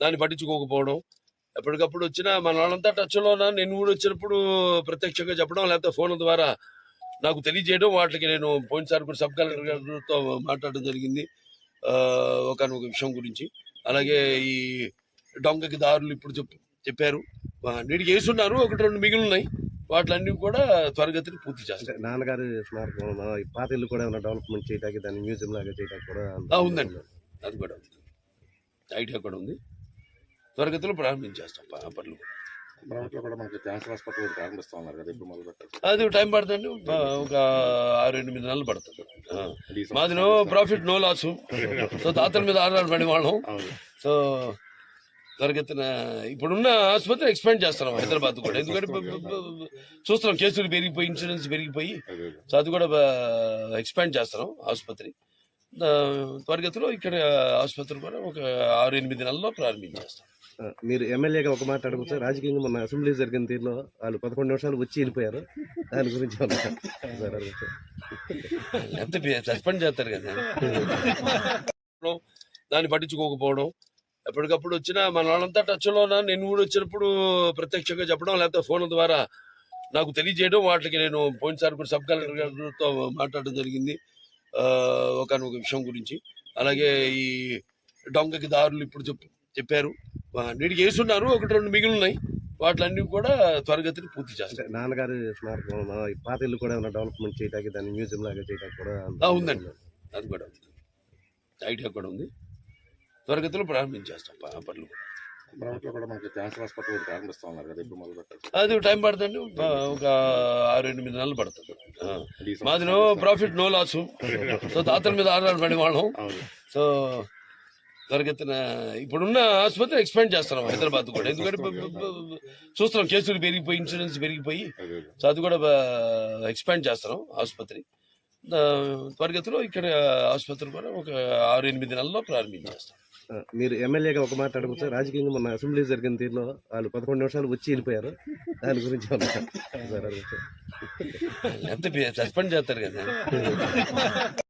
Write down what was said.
దాన్ని పట్టించుకోకపోవడం ఎప్పటికప్పుడు వచ్చినా మన వాళ్ళంతా టచ్లో ఉన్నా నేను కూడా వచ్చినప్పుడు ప్రత్యక్షంగా చెప్పడం లేకపోతే ఫోన్ ద్వారా నాకు తెలియజేయడం వాటికి నేను పోయినసారి కూడా సబ్ కలెక్టర్ గారితో మాట్లాడడం జరిగింది. ఒకనొక విషయం గురించి. అలాగే ఈ డొంగకి దారులు ఇప్పుడు చెప్ చెప్పారు. ఆ, నీటికి వేసున్నారు ఒకటి రెండు మిగిలి ఉన్నాయి. వాటిలన్నీ కూడా త్వరగతిని పూర్తి చేస్తారు నాన్నగారి స్మారకం పాత ఇల్లు కూడా ఏమైనా డెవలప్మెంట్ చేయడానికి దాన్ని మ్యూజియం లాగా చేయడానికి కూడా ఉందండి. అది కూడా ఐడియా కూడా ఉంది. త్వరగతిలో ప్రారంభించేస్తాం ఆ పనులు కూడా. అమరావతిలో కూడా మనకి క్యాన్సర్ హాస్పిటల్ ఒకటి ప్రారంభిస్తా ఉన్నారు కదా ఇప్పుడు మొదలు పెట్టారు. అది టైం పడుతుంది. ఒక ఆరు ఎనిమిది నెలలు పడుతుంది. ఆ. అది ఈ మాది no profit no loss. So తాతల మీద ఆధారపడి వాళ్ళం. సో త్వరగతిన ఇప్పుడున్న ఆసుపత్రి ఎక్స్పాండ్ చేస్తున్నాం హైదరాబాద్ కూడా. ఎందుకంటే చూస్తున్నాం కేసులు పెరిగిపోయి ఇన్సూరెన్స్ పెరిగిపోయి. సో అది కూడా ఎక్స్పాండ్ చేస్తున్నాం ఆసుపత్రి. త్వరగతిలో ఇక్కడ ఆసుపత్రి కూడా ఒక ఆరు ఎనిమిది నెలల్లో ప్రారంభించేస్తాం. మీరు ఎమ్మెల్యేగా ఒక మాట అడగచ్చు రాజకీయంగా మన అసెంబ్లీ జరిగిన తీరులో వాళ్ళు పదకొండు నిమిషాలు వచ్చి వెళ్ళిపోయారు. దాని గురించి. లేకపోతే సస్పెండ్ చేస్తారు కదా. దాన్ని పట్టించుకోకపోవడం ఎప్పటికప్పుడు వచ్చినా మన వాళ్ళంతా టచ్లో నేను కూడా వచ్చినప్పుడు ప్రత్యక్షంగా చెప్పడం లేకపోతే ఫోన్ ద్వారా నాకు తెలియజేయడం వాటికి నేను పోయినసారి కూడా సబ్ కలెక్టర్ గారితో మాట్లాడడం జరిగింది. ఒకనొక విషయం గురించి. అలాగే ఈ డొంగకి దారులు ఇప్పుడు చెప్ చెప్పారు. ఆ, నీటికి వేసున్నారు ఒకటి రెండు మిగిలి ఉన్నాయి వాటిలన్నీ కూడా త్వరగతిని పూర్తి చేస్తారు. నాన్నగారి స్మారకం పాత ఇల్లు కూడా ఏమైనా డెవలప్మెంట్ చేయడానికి దాన్ని మ్యూజియం లాగా చేయడానికి కూడా ఉందండి. అది కూడా ఉంది. ఐడియా కూడా ఉంది. త్వరగతిలో ప్రారంభించేస్తాం పనులు కూడా. అది టైం పడుతుంది ఒక ఆరు ఎనిమిది నెలలు పడుతుంది. మాది no profit no loss so తాతల మీద ఆధారపడి వాళ్ళం. సో త్వరగతిన ఇప్పుడున్న ఆసుపత్రి ఎక్స్పాండ్ చేస్తున్నాం హైదరాబాద్ కూడా. ఎందుకంటే చూస్తున్నాం. కేసులు పెరిగిపోయి ఇన్సూరెన్స్ పెరిగిపోయి. సో అది కూడా ఎక్స్పాండ్ చేస్తున్నాం ఆసుపత్రి. త్వరగతిలో ఇక్కడ ఆసుపత్రి కూడా ఒక ఆరు ఎనిమిది నెలల్లో ప్రారంభించేస్తాం. మీరు ఎమ్మెల్యేగా ఒక మాట అడగచ్చు. రాజకీయంగా మన అసెంబ్లీ జరిగిన తీరులో వాళ్ళు పదకొండు నిమిషాలు వచ్చి వెళ్ళిపోయారు. దాని గురించి సస్పెండ్ చేస్తారు కదా.